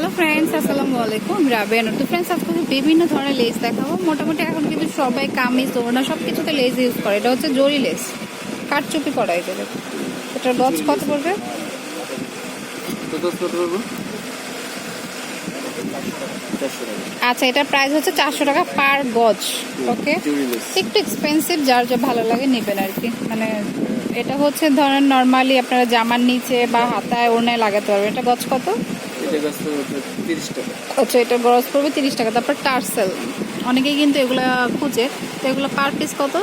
Hello friends আসসালামু আলাইকুম আমি রাবেয়া নতুন ফ্রেন্ডস আজকে বিভিন্ন ধরনের লেস দেখাবো। মোটামুটি এখন কিন্তু সবাই কামিজ ওড়না সব কিছুতে লেস ইউজ করে। এটা হচ্ছে জরি লেস কাঠচুপি করা এটা। এটার গজ কত পড়বে? তো আচ্ছা এটার প্রাইস হচ্ছে চারশো টাকা পার গজ। ওকে একটু এক্সপেন্সিভ যার যা ভালো লাগে নেবেন আর কি। মানে এটা হচ্ছে ধরেন নর্মালি আপনারা জামার নিচে বা হাতায় ওড়নায় লাগাতে পারবেন। এটা গজ কত? এটা গাছ তো তিরিশ টাকা আচ্ছা এটা গজ পড়বে তিরিশ টাকা তারপর টার্সেল। অনেকেই কিন্তু এগুলো খুঁজে তো এগুলো পার পিস কত?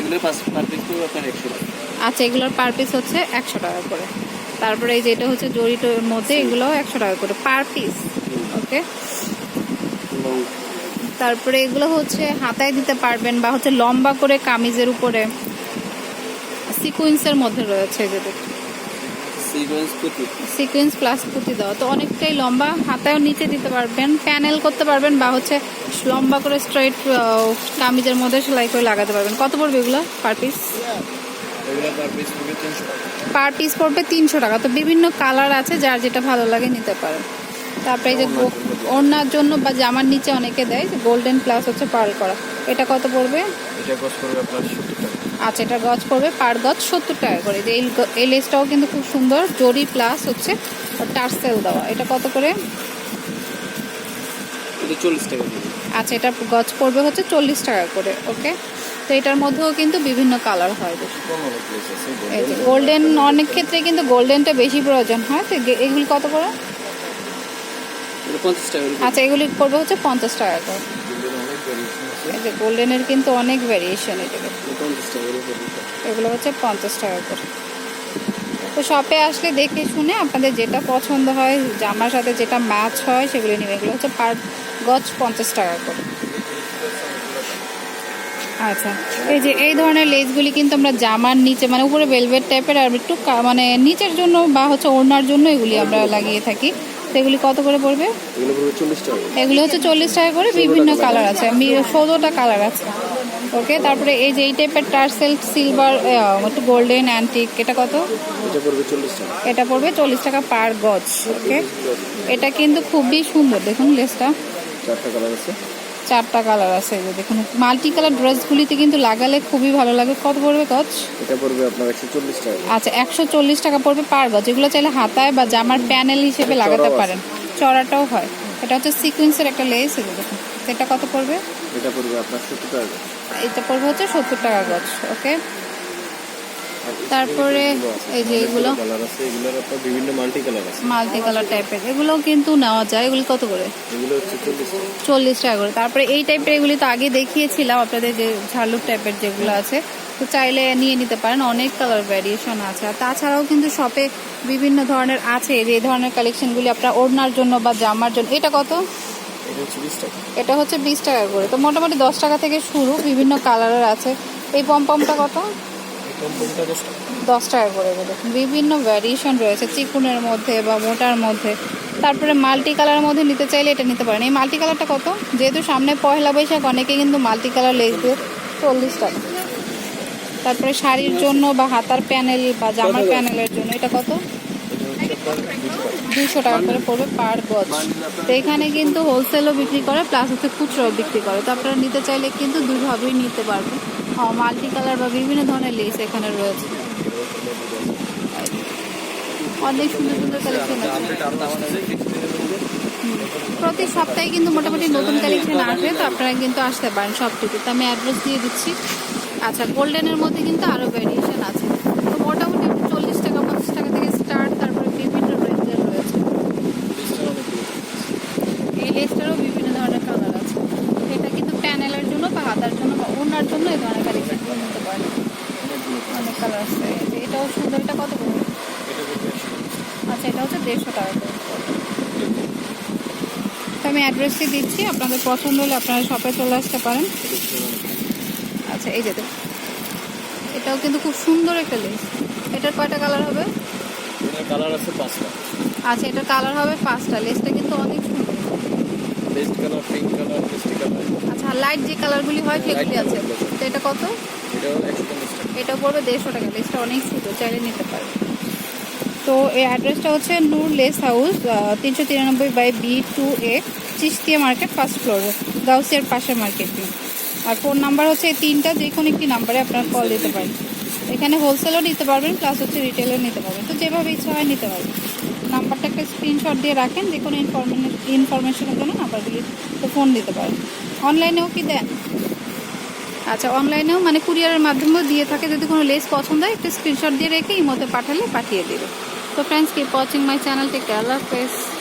এগুলো পার পিস করব আপনার একশো টাকা। আচ্ছা এগুলোর পার পিস হচ্ছে একশো টাকা করে। তারপরে এই যে এটা হচ্ছে জড়িটোর মধ্যে এগুলোও একশো টাকা করে পার পিস। ওকে? তারপরে এগুলো হচ্ছে হাতায় দিতে পারবেন বা হচ্ছে লম্বা করে কামিজের উপরে সিকুয়েন্সের মধ্যে রয়েছে এই যে দেখুন সিকোয়েন্স প্লাস পুঁতি দেওয়া। তো অনেকটাই লম্বা হাতায়ও নিচে দিতে পারবেন প্যানেল করতে পারবেন বা হচ্ছে লম্বা করে স্ট্রেট কামিজের মধ্যে সেলাই করে লাগাতে পারবেন। কত পড়বে এগুলো পার পিস পার পিস পড়বে তিনশো টাকা। তো বিভিন্ন কালার আছে যার যেটা ভালো লাগে নিতে পারেন। তারপরে এই যে গো- ওড়নার জন্য বা জামার নিচে অনেকে দেয় গোল্ডেন প্লাস হচ্ছে পার্ল করা। এটা কত পড়বে? এটা করবে আপনার সত্তর টাকা। আচ্ছা এটা গজ পড়বে পার গজ সত্তর টাকা করে। যে এই লেসটাও কিন্তু খুব সুন্দর জরি প্লাস হচ্ছে টার্সেল দেওয়া। এটা কত করে? চল্লিশ টাকা আচ্ছা এটা গজ পড়বে হচ্ছে চল্লিশ টাকা করে ওকে তো এটার মধ্যেও কিন্তু বিভিন্ন কালার হয় গোল্ডেন অনেক ক্ষেত্রে কিন্তু গোল্ডেনটা বেশি প্রয়োজন হয়। তো এগুলি কত করে এটা পঞ্চাশ টাকা করে আচ্ছা এগুলি পড়বে হচ্ছে পঞ্চাশ টাকা করে। এই যে গোল্ডেনের কিন্তু অনেক ভ্যারিয়েশন এগুলো হচ্ছে পঞ্চাশ টাকা করে। তো শপে আসলে দেখে শুনে আপনাদের যেটা পছন্দ হয় জামার সাথে যেটা ম্যাচ হয় সেগুলো নেবেন এগুলো হচ্ছে পার গজ পঞ্চাশ টাকা করে। আচ্ছা এই যে এই ধরনের লেসগুলি কিন্তু আমরা জামার নিচে মানে উপরে ভেলভেট টাইপের আর একটু মানে নিচের জন্য বা হচ্ছে ওড়নার জন্য এগুলি আমরা লাগিয়ে থাকি। তো এগুলি কত করে পড়বে? এগুলো হচ্ছে চল্লিশ টাকা করে বিভিন্ন কালার আছে। ষোলোটা কালার আছে। ওকে তারপরে এই যে এই টাইপের টার্সেল সিলভার একটু গোল্ডেন অ্যান্টিক এটা কত? এটা পড়বে চল্লিশ টাকা। এটা পড়বে চল্লিশ টাকা পার গজ। ওকে এটা কিন্তু খুবই সুন্দর। দেখুন লেসটা চারটা কালার আছে। চারটা কালার আছে এই যে দেখুন মাল্টি কালার ড্রেসগুলিতে কিন্তু লাগালে খুবই ভালো লাগে। কত পড়বে গজ? এটা পড়বে আপনার একশো চল্লিশ টাকা। আচ্ছা একশো চল্লিশ টাকা পড়বে পার গজ। এগুলো চাইলে হাতায় বা জামার প্যানেল হিসেবে লাগাতে পারেন। চড়াটাও হয়। এটা হচ্ছে সিকুয়েন্সের একটা লেস এই যে দেখুন। এটা কত পড়বে? এটা পড়বে আপনার সত্তর টাকা এটা পড়বে হচ্ছে সত্তর টাকা গজ ওকে তারপরে এই যে এগুলো কালার আছে এগুলোর আপনার বিভিন্ন মাল্টি কালার আছে। মাল্টি কালার টাইপের এগুলোও কিন্তু নেওয়া যায়। এগুলি কত করে? এগুলো হচ্ছে চল্লিশ টাকা। চল্লিশ টাকা করে। তারপরে এই টাইপের এগুলি তো আগে দেখিয়েছিলাম আপনাদের যে ঝালুক টাইপের যেগুলো আছে। তো চাইলে নিয়ে নিতে পারেন অনেক কালার ভ্যারিয়েশন আছে। আর তাছাড়াও কিন্তু শপে বিভিন্ন ধরনের আছে। যে এই ধরনের কালেকশনগুলি আপনার ওড়নার জন্য বা জামার জন্য। এটা কত? এটা হচ্ছে বিশ টাকা। করে। তো মোটামুটি দশ টাকা থেকে শুরু। বিভিন্ন কালারের আছে। এই পম্পমটা কত? দশ টাকা করে দেখুন বিভিন্ন ভ্যারিয়েশন রয়েছে, চিকুনের মধ্যে বা মোটার মধ্যে। তারপরে মাল্টি কালারের মধ্যে নিতে চাইলে এটা নিতে পারেন। এই মাল্টি কালারটা কত? যেহেতু সামনে পয়লা বৈশাখ, অনেকে কিন্তু মাল্টি কালার দিয়ে চল্লিশ টাকা। তারপরে শাড়ির জন্য বা হাতার প্যানেল বা জামার প্যানেলের জন্য এটা কত? দুশো টাকা করে পড়বে পার গজ। তো এখানে কিন্তু হোলসেলও বিক্রি করে প্লাস হচ্ছে খুচরোও বিক্রি করে। তো আপনারা নিতে চাইলে কিন্তু দুভাবেই নিতে পারবেন। মাল্টি কালার বা বিভিন্ন ধরনের লেস এখানে রয়েছে। অনেক সুন্দর সুন্দর কালেকশন আছে। প্রতি সপ্তাহে কিন্তু মোটামুটি নতুন কালেকশন আসবে তো আপনারা কিন্তু আসতে পারেন সবটুকু। তো আমি অ্যাড্রেস দিয়ে দিচ্ছি। আচ্ছা গোল্ডেনের মধ্যে কিন্তু আরও ভ্যারিয়েশন আছে। তো মোটামুটি চল্লিশ টাকা পঞ্চাশ টাকা থেকে স্টার্ট তারপরে বিভিন্ন রেঞ্জের রয়েছে এই লেসটারও বিভিন্ন ধরনের কালার আছে এটা কিন্তু প্যানেলের জন্য বা হাতার জন্য বা ওনার জন্য এই ধরনের কালেকশনগুলো নিতে পারেন অনেক কালার আছে এই যে এটাও সুন্দর এটা কত করে আচ্ছা এটা হচ্ছে দেড়শো টাকা করে। তো আমি অ্যাড্রেসটি দিচ্ছি আপনাদের পছন্দ হলে আপনারা শপে চলে আসতে পারেন। আচ্ছা এই যে এটাও কিন্তু খুব সুন্দর একটা লেস এটার কয়টা কালার হবে? কালার আছে পাঁচটা। আচ্ছা এটার কালার হবে পাঁচটা। লেসটা কিন্তু অনেক সুন্দর। বেস্ট কালার পিঙ্ক কালার মিষ্টি কালার আচ্ছা লাইট যে কালারগুলি হয় সেগুলি আছে। আছে। তো এটা কত? টাকা। এটা পড়বে দেড়শো টাকা। লেসটা অনেক সুন্দর চাইলে নিতে পারবে তো এই অ্যাড্রেসটা হচ্ছে নূর লেস হাউস তিনশো তিরানব্বই by B two A Chishtia market first floor গাউসিয়ার পাশের মার্কেটটি আর ফোন নাম্বার হচ্ছে এই তিনটা, যে কোনো একটি নাম্বারে আপনারা কল দিতে পারেন। এখানে হোলসেলও নিতে পারবেন প্লাস হচ্ছে রিটেলও নিতে পারবেন। তো যেভাবে ইচ্ছা হয় নিতে পারবেন। নাম্বারটা একটা স্ক্রিনশট দিয়ে রাখেন, যে কোনো ইনফরমেশন ইনফরমেশনের জন্য নাম্বারগুলি তো ফোন দিতে পারেন। অনলাইনেও কি দেন? আচ্ছা অনলাইনেও মানে কুরিয়ারের মাধ্যমেও দিয়ে থাকে। যদি কোনো লেস পছন্দ হয়, একটু স্ক্রিনশট দিয়ে রেখে ইমোতে পাঠালে পাঠিয়ে দেবে। So friends, keep watching my channel. Take care. Love, peace.